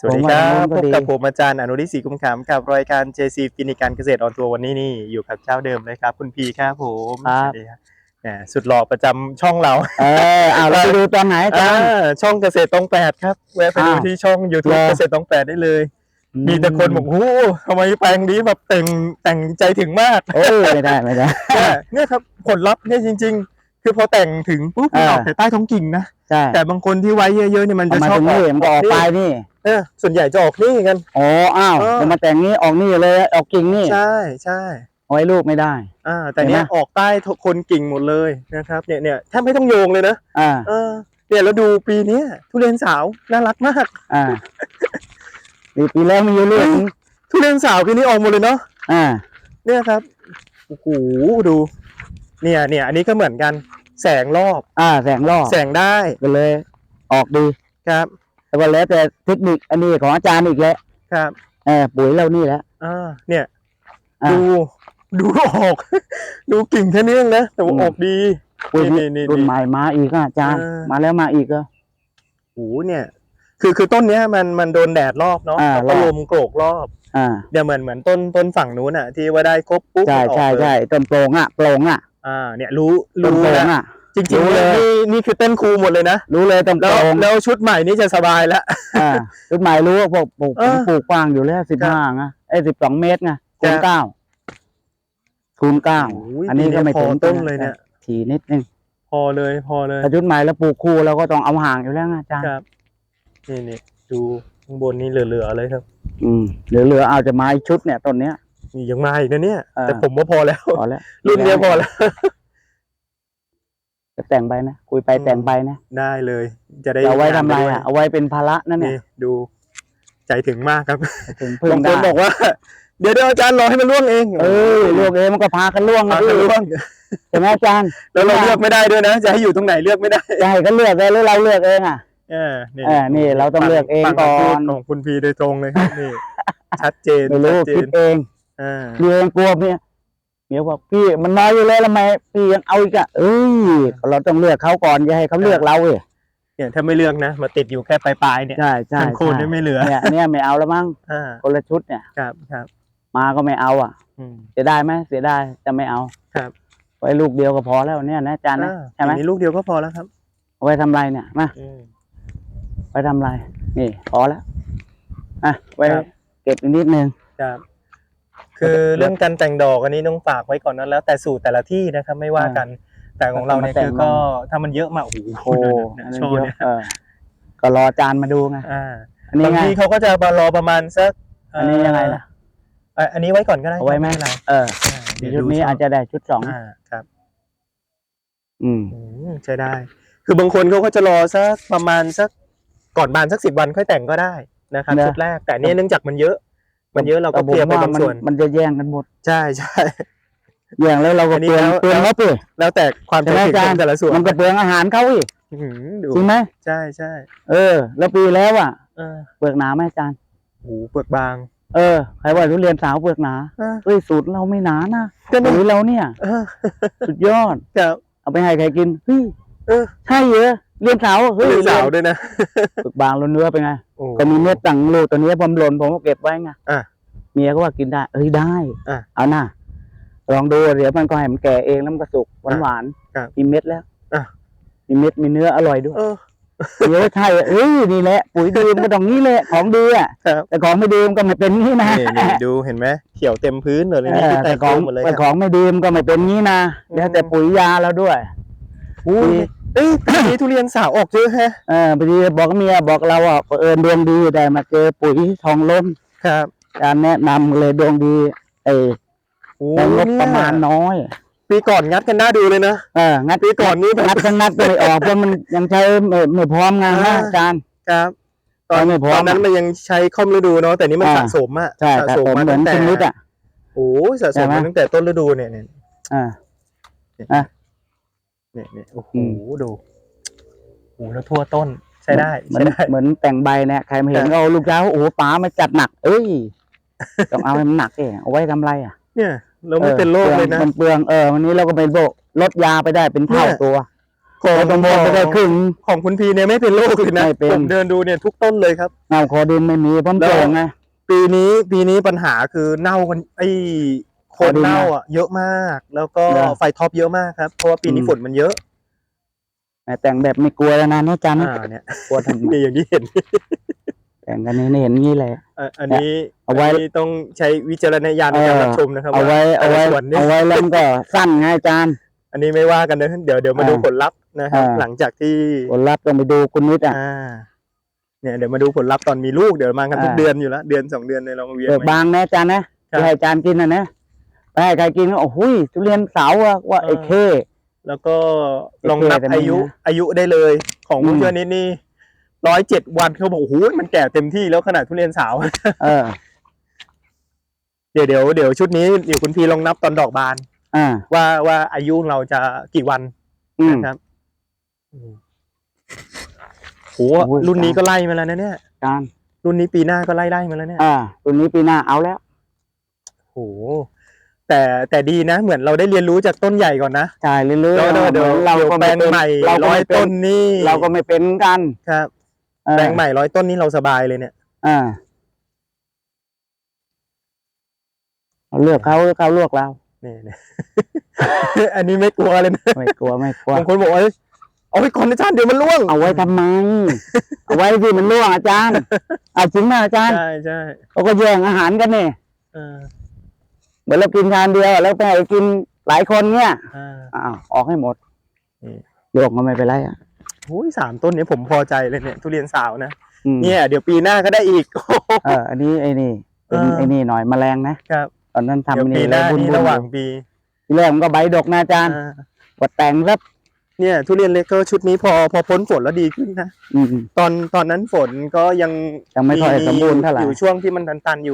สวัสดีครัผมว่าบมันก็พบดีกับผมอาจารย์อนุริศรีกุมขำกับรายการ JC ฟินิการเกษตรออนทัวร์วันนี้นี่อยู่กับเจ้าเดิมเลยครับ คุณพีครับผมครับสวัสดีครับแหมสุดหล่อประจำช่องเรา เออเอาเราไปดูตอนไหนอาจารย์อ่าช่องเกษตรตองแปดครับแวะไปดูอ้าวที่ช่อง YouTube เหรอเกษตรตองแปดได้เลย มีแต่คนบอกโอ้โหทำไมแปลงนี้แบบแต่งแต่งใจถึงมากโอ้ยไม่ได้ไม่ได้เนี่ยเนี่ยครับผลลัพธ์เนี่ยจริง ๆ คือพอแต่งถึงปุ๊บมันอ่าออกแต่ใต้ท้องกิ่งนะใช่แต่บางคนที่ไว้เยอะๆเนี่ยมันเอาจะมาชอตบรงนี้มันก็ออกปลายนี่เออส่วนใหญ่จะออกนี่กันอ๋ออ้าวเออจะมาแต่งนี้ออกนี่เลยออกกิ่งนี่ใช่ใช่เอาไว้ลูกไม่ได้ อ่า แต่เนี้ยเห็นไหมออกใต้โคนกิ่งหมดเลยนะครับเนี่ยเนี่ยแทบไม่ต้องโยงเลยนะอ่าเออเนี่ยแล้วดูปีเนี้ยทุเรียนสาวน่ารักมากอ่าปีปีแล้วมีอยู่ลูกนึงทุเรียนสาวปีนี้ออกหมดเลยเนาะอ่า เนี่ยครับโอ้โหดู เนี่ยเนี่ยอันนี้ก็เหมือนกันแสงรอบ อ่าแสงล่อแสงได้ก็เลย ออกดีครับแต่ว่าแล้วแต่เทคนิคอันนี้ของอาจารย์อีกแล้วครับเออปุ๋ยเรานี่แหละอ่าเนี่ย อ่า ดูดูออก ดูกิ่งแค่นี้เองนะแต่ว่าอืม ออกดีปุ๋ยนี่นี่รุ่นนี่ ใหม่มาอีกอะอาจารย์ เออ มาแล้วมาอีกอะ โอ้โหเนี่ย คือคือต้นเนี้ยมันมันโดนแดดรอบเนาะอ่าแล้วก็รอบ ลมโกรกรอบอ่า เดี๋ยวเหมือนเหมือนต้นต้นฝั่งนู้นอะ ที่ว่าได้ครบปุ๊บใช่มันออกใช่เลย ใช่ต้นโปร่งอะโปร่งอะ อ่าเนี่ยรู้ต้นรู้โปร่งแล้วอะ จริงรู้ๆเลเลย ยนี่นี่คือเต้นครูหมดเลยนะรู้เลยต้นโปแล้วร่งแล้วชุดใหม่นี่จะสบายแล้ว อ่าจุดหมายรู้ว่าพวกปลูกเออปลูกกว้างอยู่แล้วสิบห้าไงไอ้สิบสองเมตรไงครัคูบณเก้าคูณเก้าโอ้ยอันนี้ก็ไม่พอถึงต้นเลยเนี่ยทีนิดนึงพอเลยพอเลยแต่จุดหมายแล้วปลูกคู่เราก็ต้องเอาห่างอยู่แล้วไงอาจารย์ครับนี่นี่ดูข้างบนนี่เหลือๆเลยครับ อืมเหลือๆเอาจะมาอีกชุดเนี่ยต้นเนี้ยนี่ ยังมาอีกนะเนี่ยเออแต่ผมว่าพอแล้ว พอแล้วรุ่นเนี้ยพอแล้ว จะแต่งไปนะคุยไปอืม แต่งไปนะได้เลย จะได้จะเอาไว้ทำไรงานปด้วยอะเอาไว้เป็นภาระนั่นเนี่นี่ยดูใจถึงมากครับถึงพึ่งบางคได้นบอกว่า เดี๋ยวเดี๋ยวอาจารย์รอให้มันร่วงเองเออลูกเองมันก็พากันล่วงพานะกันร่วงใช่ไหมอาจารย์แล้วเราเลือกไม่ได้ด้วยนะ จะให้อยู่ตรงไหนเลือกไม่ได้ จะให้เขาเลือกเลยหรือเราเลือกเองอะเออนี่เออนี่เราต้องเลือกเองฟัคำก่อนพูดของคุณพีโดยตรงเลยครับนี่ ชัดเจนไม่รู้ชัดเจคินดเอง อ่าเรียนกลัวเมียเมียบอกพี่มันน้อยอยู่แล้วทำไมพี่ยังเอาอีกอะเอ้ยเราต้องเลือกเขาก่อนอย่าให้เขาเลือกเราเว้ยเนี่ยถ้าไม่เลือกนะมาติดอยู่แค่ปลายๆเนี่ยใช่ใช่ทั้งโคนเนี่ยไม่เหลือเนี่ยเนี่ยไม่เอาแล้วมั้งอ่าคนละชุดเนี่ยครับครับ มาก็ไม่เอาอะอืมเสียดายไหมเสียดายจะไม่เอาครับไว้ลูกเดียวก็พอแล้วเนี่ยนะอาจารย์นะอ่าใช่ไหมอย่างนี้ลูกเดียวก็พอแล้วครับเอาไว้ทำไรเนี่ยมาอืมไว้ทำไรนี่พอแล้วอะไว้ครับเก็บอีกนิดนึงครับ คือเรื่องการแต่งดอกอันนี้ต้องฝากไว้ก่อนนะแล้ว แต่สูตรแต่ละที่นะครับไม่ว่ากัน แต่ของเราเนี่ยแต่คืงอมาก็ถ้ามันเยอะมากโอ้โหโอ้เนี่ยอันนั้นโชว์เยอะเนี่ยเออก็รออาจารย์มาดูไงอ่าอันนี้บางไงทีเขาก็จะมารอประมาณสักอันนี้ยังไงล่ะเอ่ออันนี้ไว้ก่อนก็ได้เอาไว้ไหมเป็นรเอออ่าเดี๋ยวชุดดูนี้ชบอาจจะได้ชุดสองอ่าครับ อืมอืมใช้ได้ คือบางคนเขาก็จะรอสักประมาณสักก่อนบานสักสิบวันค่อยแต่งก็ได้นะครับนะชุดแรกแต่เนี่ยเนื่องจากมันเยอะ มันเยอะเราก็แต่ผมเคลียร์ไปว่าบางมันส่วนมันจะแย่งกันหมดใช่ใช่แย่งแล้วเราก็อันนี้เปลืองแล้วเปลืองแล้วงบเลยแล้วแต่ความใช่ไหมผิดอาจารขย์องแต่ละส่วนมันก็เปลืองอาหารเขาอีกอื้อหือดูจริงไหมใช่ใช่เออ แล้วปีแล้วอะเออเปลือกหนาไหมอาจารย์โอ้โหเปลือกบาง เออใครว่าทุเรียนสาวเปลือกหนาเออเฮ้ยสูตรเราไม่หนานะก็นี่ปุ๋ยเราเนี่ยเออสุดยอดครับเอาไปให้ใครกินเฮ้ยเออใช่เหรอเรียนสาวเฮ้ยเป็นสาวด้วยนะเปลือกบางล้นเนื้อเป็นไง โอ้ก็มีเม็ดต่างลูกตัวนี้ผมหล่นผมก็เก็บไว้ไงอะ เมียก็ว่ากินได้เอ้ยได้อะเอาหน้าลองดูเดี๋ยวมันก็ให้มันแก่เองแล้วมันก็สุกหวานหวานๆครับมีเม็ดแล้วอะ มีเม็ดมีเนื้ออร่อยด้วยเออเดี๋ยวใช่เอ้ยนี่แหละปุ๋ยดีมันก็ต้องนี้แหละของดีอะครับแต่ของไม่ดีมันก็ไม่เป็นงี้นะนี่นี่ดูเห็นไหมเขียวเต็มพื้นเลยเอนี่อคือแต่แต่งของหมดเลยแต่คขรับองไม่ดีมันก็ไม่เป็นงี้นะอืมแล้วแต่ปุ๋ยยาเราด้วยอุ้ย เอ้ยปีนี้ทุเรียนสาวออกเยอะแฮะเออพอดีบอกเมียบอกเราอะเผอิญดวงดีได้มาเจอปุ๋ยทองล้มครับ การแนะนำเลยดวงดีไอ้โอ้แต่งบเนี่ยประมาณน้อยปีก่อนงัดกันน่าดูเลยนะ เอองัดปีก่อนนี่แบบ งัดก็งัดก็ไม่ออกเพราะมันยังใช้ไม่ไม่พร้อมงานนะอ่า อาจารย์ ครับตอนไม่พร้อม ตอนนั้นมันยังใช้คอมฤดูเนาะแต่นี่มันอ่าสะสมอะใช่สะแต่สมผมมาเหมือตั้นงแต่ชนิดอะ โอ้ยสะสใช่มไหม มาตั้งแต่ต้นฤดูเนี่ยเนี่ยอ่า เนี่ยเนี่ยเนี่ยเนี่ยโอ้โห อืม ดูโอ้โหแล้วทั่วต้น ใช้ได้เหมือใช้นได้ เหมือนแต่งใบเนี่ยใครมาเห็นครับก็เอาลูกเช้าโอ้โหป๋ามาจัดหนัก เอ้ย ต้องเอาให้มันหนักเองเอาไว้ทำไรอะเนี่ยเราไม่เป็นโรคเลยนะ มันเปลืองเออวันนี้เราก็ไปโบลดยาไปได้เป็นเท่าเนี่ย ตัวของเราต้องโมไปได้ครึ่ง ของคุณพีเนี่ยไม่เป็นโรคเลยนะไม่เป็น ผมเดินดูเนี่ยทุกต้นเลยครับ เงาคอดินไม่มีพร้อมแล้วโป่งไงปีนี้ปีนี้ปัญหาคือเน่ากันไอ้ โคนพอดีนะเน่าอะเยอะมาก แล้วก็เหรอ ไฟท็อปเยอะมากครับเพราะว่าปีนี้อืมฝนมันเยอะแต่งแบบไม่กลัวแล้วนะเนาะจันอ่าเนี่ยกลัวทำไมนี่อย่างที่เห็นแต่งกันนี่เห็นงี้เลยอะอันนี้เอาไว้ นนี้ต้องใช้วิจารณญาณในการเออรับชมนะครับเอาไว้แต่เอาละไว้ส่วนนี่เอาไว้แล้วมันก็สั้นไงอาจารย์อันนี้ไม่ว่ากันนะเดี๋ยวเดี๋ยวมาดูอ่าผลลัพธ์นะครับ อ่า หลังจากที่ ผลลัพธ์ต้องไปดูคุณนิดอะ อ่า เนี่ยเดี๋ยวมาดูผลลัพธ์ตอนมีลูกเดี๋ยวมากันทุกอ่า เดือนอยู่แล้วเดือนสองเดือนในยเรามาเวียนเบิกมาบางนะอาจารย์นะครับที่ให้อาจารย์กินนะนะ ไปให้ใครกินก็โอ้โหยทุเรียนสาวอะว่าเออไอ้เคแล้วก็โอเคลองนับแต่ไม่อายุนะอายุได้เลยของอืมผู้ช่วยนิดนี่ร้อยเจ็ดวันเขาบอกโอ้โหมันแก่เต็มที่แล้วขนาดทุเรียนสาวเออ เดี๋ยวเดี๋ยวเดี๋ยวชุดนี้เดี๋ยวคุณพีลองนับตอนดอกบานอ่าว่าว่าอายุเราจะกี่วันอืมนะครับอืมโหโอ้ยรุ่นนี้จ้ะก็ไล่มาแล้วนะเนี่ยอาจารย์รุ่นนี้ปีหน้าก็ไล่ไล่มาแล้วเนี่ย อ่าตัวนี้ปีหน้าเอาแล้วโห แต่แต่ดีนะ เหมือนเราได้เรียนรู้จากต้นใหญ่ก่อนนะ ใช่เรื่อยๆแล้วเดี๋ยวเดี๋ยวเราเดี๋ยวก็แปลไม่งเป็นใหม่เราก็ร้อยไม่เป็ต้นนนี่เราก็ไม่เป็นกันครับเออแปลงใหม่ร้อยต้นนี่เราสบายเลยเนี่ยอ่าเราเลือกเขาเขาเลือกเรา นี่เนี่ยอันนี้ไม่กลัวเลยนะไม่กลัวไม่กลัว บางคนบอกว่าเอ้ยเอาไว้ก่อนอาจารย์เดี๋ยวมันร่วงเอาไว้ทำไม เอาไว้ที่มันร่วงอาจารย์ เอาจริงไหมอาจารย์ใช่ใช่เขาก็แย่งอาหารกันนี่เออเห มือนเรากินทานเดียวแล้วไปให้กินหลายคนเนี่ยอ่า อ้าวออกให้หมดอืมลวกก็ไม่เป็นไรอะโอ้ยสามต้นเนี้ผมพอใจเลยเนี่ยทุเรียนสาวนะอืมเนี่ย เดี๋ยวปีหน้าก็ได้อีก เอออันนี้ไอ้นี่เป็นเออ ไอ้นี่หน่อยแมลงนะครับตอนนั้นทำเดี๋ยวปีนี่หเลน้ายบุญนี่บุญระหว่างปีทีแรกมันก็ใบดกนะอาจารย์อ่าว่าแต่งแล้วเนี่ย ทุเรียนเล็กก็ชุดนี้พอพอพ้นฝนแล้วดีขึ้นนะ อืมตอนตอนนั้นฝนก็ยังยังไม่ค่อยสมบูรณ์เท่าไหร่ อยู่ช่วงที่มันตันๆอยู่